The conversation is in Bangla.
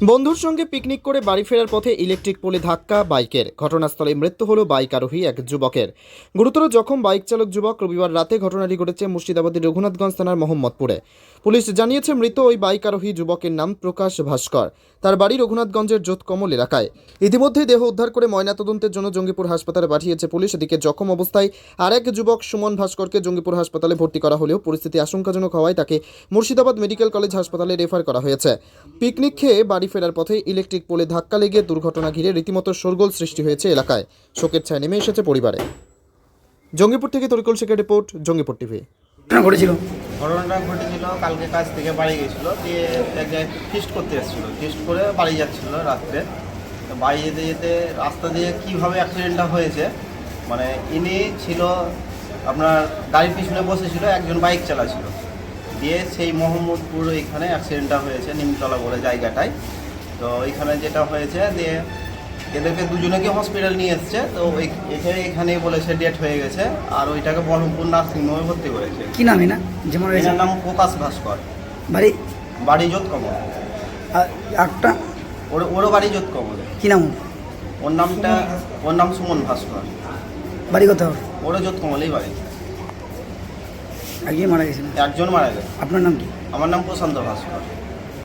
বন্ধুর সঙ্গে পিকনিক করে বাড়ি ফেরার পথে ইলেকট্রিক পোলে ধাক্কা, বাইকের। ঘটনাস্থলে মৃত্যু হলো বাইক আরোহী এক যুবকের। গুরুতর জখম বাইক চালক যুবক রবিবার রাতে ঘটনাটি ঘটেছে মুর্শিদাবাদের রঘুনাথগঞ্জ থানার মোহাম্মদপুরে। পুলিশ জানিয়েছে, মৃত ওই বাইক আরোহী যুবকের নাম প্রকাশ ভাস্কর। তার বাড়ি রঘুনাথগঞ্জের জোতকমল এলাকায়। ইতিমধ্যে দেহ উদ্ধার করে ময়নাতদন্তের জন্য জঙ্গিপুর হাসপাতালে পাঠিয়েছে পুলিশ। এদিকে জখম অবস্থায় আরেক যুবক সুমন ভাস্করকে জঙ্গিপুর হাসপাতালে ভর্তি করা হলেও পরিস্থিতি আশঙ্কাজনক হওয়ায় তাকে মুর্শিদাবাদ মেডিকেল কলেজ হাসপাতালে রেফার করা হয়েছে। পিকনিক খেয়ে বাড়ি ফেরার পথে ইলেকট্রিক পোলে ধাক্কা লেগে দুর্ঘটনা ঘিরে রীতিমতো শোরগোল সৃষ্টি হয়েছে এলাকায়। শোকের ছায়া নেমে এসেছে পরিবারে। জঙ্গিপুর থেকে তরিকুল শেখের রিপোর্ট জঙ্গিপুর টিভি। ঘটেছিল। ঘটনাটা ঘটেছিল কালকে কাজ থেকে বাড়ি গেছিল দিয়ে এক জায়গায় ফিস্ট করতে এসেছিল। ফিস্ট করে বাড়ি যাচ্ছিল রাত্রে। তো বাড়ি যেতে যেতে রাস্তা দিয়ে কীভাবে অ্যাক্সিডেন্টটা হয়েছে মানে ইনি ছিল আপনার গাড়ির পিছনে বসেছিল একজন বাইক চালাচ্ছিল। দিয়ে সেই মোহাম্মদপুর এখানে অ্যাক্সিডেন্টটা হয়েছে নিমতলা বলে জায়গাটায়। তো এখানে যেটা হয়েছে দিয়ে এদেরকে দুজনেকে হসপিটাল নিয়ে এসছে তো ওই এখানে এখানে বলেছে ডেট হয়ে গেছে আর ওইটাকে বহরমপুর নার্সিংহোমে ভর্তি করেছে। কি নাম এনা যেমন এনার নাম প্রকাশ ভাস্কর। বাড়ি? বাড়ি কমল আর একটা? ওর ওরও বাড়ি জোত কমল কি নাম ওর? নামটা ওর নাম সুমন ভাস্কর। বাড়ি কোথাও ওরও জোত কমলেই বাড়ি। আগে মারা গেছিল একজন মারা গেছে। আপনার নাম কি? আমার নাম প্রশান্ত ভাস্কর।